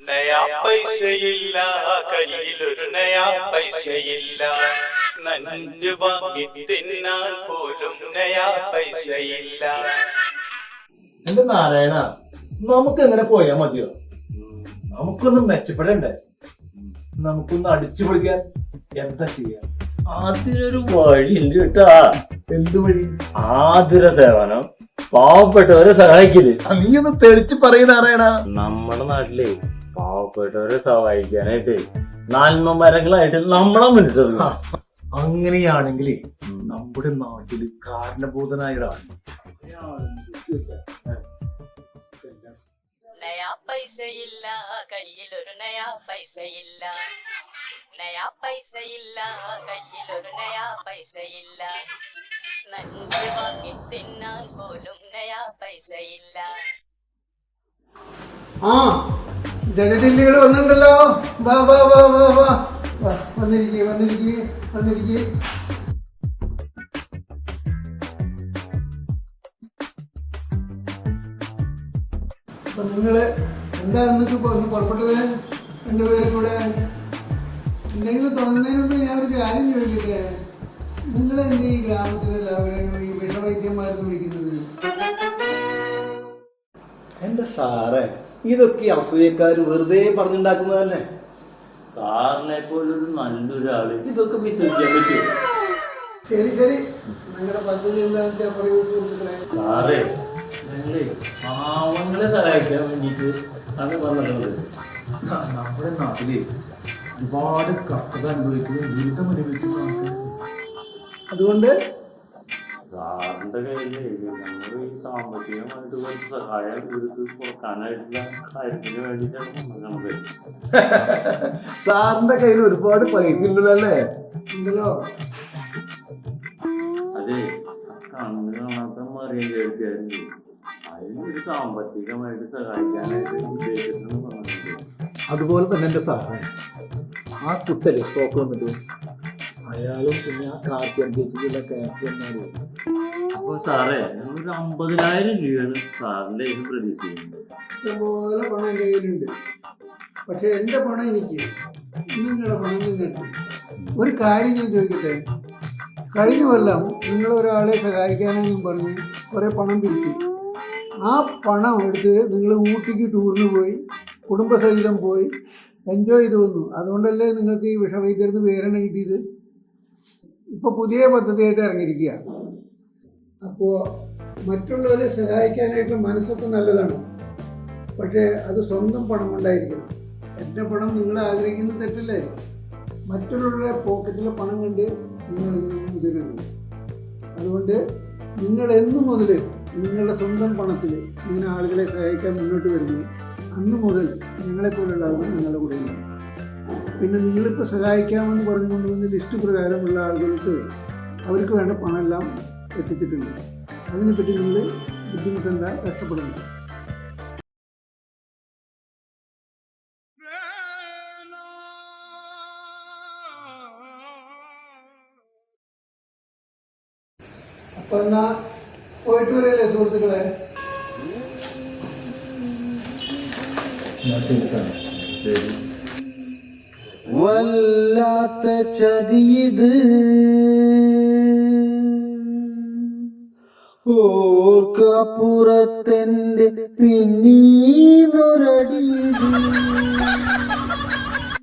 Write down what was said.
നയാ പൈസയില്ല കയ്യിലൊരു നയാ പൈസയില്ല. നഞ്ചു വാങ്ങി തിന്നാൻ പോലും നയാ പൈസയില്ല. എന്റെ നാരായണ നമുക്ക് എങ്ങനെ പോയാ മതിയോ? നമുക്കൊന്ന് മെച്ചപ്പെടണ്ടേ? നമുക്കൊന്ന് അടിച്ചു പൊളിക്കാൻ എന്താ ചെയ്യാ? അതിനൊരു വഴിയുണ്ട് കേട്ടാ. എന്ത് വഴി? ആതുര സേവനം. പാവപ്പെട്ടവരെ സഹായിക്കൽ നീ ഒന്ന് തെളിച്ച് പറയുന്ന നാരായണ. നമ്മുടെ നാട്ടിലെ പാവപ്പെട്ടവരെ സഹായിക്കാനായിട്ട്. നാൽമ മരങ്ങളായിട്ട് നമ്മളെ മുന്നിട്ടുള്ളൂ അങ്ങനെയാണെങ്കിൽ നമ്മുടെ നാട്ടിൽ കാരണഭൂതനായ ഒരാൾ. നയാ പൈസയില്ല കയ്യിലൊരു നയാ പൈസയില്ല. നയാ പൈസയില്ല കയ്യിലൊരു നയാ പൈസയില്ല. നഞ്ച് വാങ്ങി തിന്നാൻ പോലും നയാ പൈസയില്ല. ആ ജഗജില്ലികൾ വന്നിട്ടുണ്ടല്ലോ. വാ വാ വാ വാ വാ. വന്നിരിക്കേ വന്നിരിക്കേ വന്നിരിക്കേ. അപ്പൊ നിങ്ങൾ എന്താ നിങ്ങൾക്ക് ഒന്ന് പുറപ്പെട്ടത്? രണ്ടുപേരും കൂടെ? എന്തെങ്കിലും തുടങ്ങുന്നതിന് മുമ്പ് ഞാൻ ഒരു കാര്യം ചോദിക്കട്ടെ? നിങ്ങൾ എന്ത് ഈ ഗ്രാമത്തിലെല്ലാവരും ഈ വിഷവൈദ്യന്മാരെന്ന് വിളിക്കുന്നത്? എന്റെ സാറേ ഇതൊക്കെ അസൂയക്കാർ വെറുതെ പറഞ്ഞുണ്ടാക്കുന്നതല്ലേ? സാറിനെ പോലൊരു നല്ലൊരാൾ. ഇതൊക്കെ വിശ്വസിക്കാൻ പറ്റും ശരി ശരി. നിങ്ങളുടെ പദ്ധതി എന്താണെന്ന് വെച്ചാൽ പറയൂ സുഹൃത്തുക്കളെ സാറേ ഞങ്ങളെ പാവങ്ങളെ സഹായിക്കാൻ വേണ്ടിട്ട് ആണ് പറഞ്ഞത് നമ്മുടെ നാട്ടിൽ ഒരുപാട് കഷ്ടത അനുഭവിക്കുന്ന ദുരിതം അനുഭവിക്കുന്ന അതുകൊണ്ട് സാറിന്റെ കയ്യിൽ നമ്മൾ ഈ സാമ്പത്തികമായിട്ട് കുറച്ച് സഹായം ഇവർക്ക് കൊടുക്കാനായിട്ടുള്ള കാര്യത്തിന് വേണ്ടിയിട്ടാണ് സാറിന്റെ കയ്യിൽ ഒരുപാട് പൈസ ഉണ്ടല്ലേ. ഉണ്ടല്ലോ അതെ കണ്ണ് കാണാത്ത മറിയം കേൾക്കാറുണ്ട് അതിനൊരു സാമ്പത്തികമായിട്ട് സഹായിക്കാനായിട്ട് അതുപോലെ തന്നെ എന്റെ സഹായം ആ കുട്ടല്ലേ സ്റ്റോക്ക് വന്നിട്ട് അയാളും പിന്നെ കാർത്തിയൻ ചേച്ചിക്കുള്ള കേസ് വന്നാലും അപ്പൊ സാറേ ഒരു അമ്പതിനായിരം രൂപയാണ് സാറിന്റെ കയ്യിൽ പ്രതീക്ഷിക്കുന്നത്. ഇഷ്ടംപോലെ പണം എന്റെ കയ്യിലുണ്ട്. പക്ഷെ എന്റെ പണം എനിക്ക് നിങ്ങളുടെ പണം നിങ്ങൾക്ക് ഒരു കാര്യം ഞാൻ ചോദിക്കട്ടെ? കഴിഞ്ഞ കൊല്ലം നിങ്ങൾ ഒരാളെ സഹായിക്കാനെന്നും പറഞ്ഞ് കുറേ പണം പിരിച്ചു. ആ പണം എടുത്ത് നിങ്ങൾ ഊട്ടിക്ക് ടൂറിന് പോയി കുടുംബസഹിതം പോയി എൻജോയ് ചെയ്ത് വന്നു. അതുകൊണ്ടല്ലേ നിങ്ങൾക്ക് ഈ വിഷവൈദ്യർന്ന് പേരെണ്ണ കിട്ടിയത്? ഇപ്പോൾ പുതിയ പദ്ധതിയായിട്ട് ഇറങ്ങിയിരിക്കുകയാണ് അപ്പോൾ മറ്റുള്ളവരെ സഹായിക്കാനായിട്ട് മനസ്സൊക്കെ നല്ലതാണ്. പക്ഷേ അത് സ്വന്തം പണം കൊണ്ടായിരിക്കണം. എന്റെ പണം നിങ്ങൾ ആഗ്രഹിക്കുന്ന തെറ്റല്ലേ? മറ്റുള്ളവരുടെ പോക്കറ്റിലെ പണം കണ്ട് നിങ്ങൾ മുതിരരുത്. അതുകൊണ്ട് നിങ്ങൾ എന്നു മുതൽ നിങ്ങളുടെ സ്വന്തം പണത്തിൽ ഇങ്ങനെ ആളുകളെ സഹായിക്കാൻ മുന്നോട്ട് വരുന്നു. അന്നു മുതൽ ഞങ്ങളെപ്പോലുള്ള ആളുകൾ നിങ്ങളുടെ കൂടെ ഉണ്ട് പിന്നെ നിങ്ങളിപ്പോൾ സഹായിക്കാമെന്ന് പറഞ്ഞുകൊണ്ട് വന്ന് ലിസ്റ്റ് പ്രകാരമുള്ള ആളുകൾക്ക് അവർക്ക് വേണ്ട പണമെല്ലാം എത്തിച്ചിട്ടുണ്ട്. അതിനെപ്പറ്റി നിങ്ങൾ ബുദ്ധിമുട്ടേണ്ട കഷ്ടപ്പെടണ്ട അപ്പൊ എന്നാ പോയിട്ട് വരല്ലേ സുഹൃത്തുക്കളെ ശരി സാർ ശരി. വല്ലാത്ത ചതിയത്. ഓർക്കപ്പുറത്തെന്റെ പിന്നീന്നൊരടിയത്.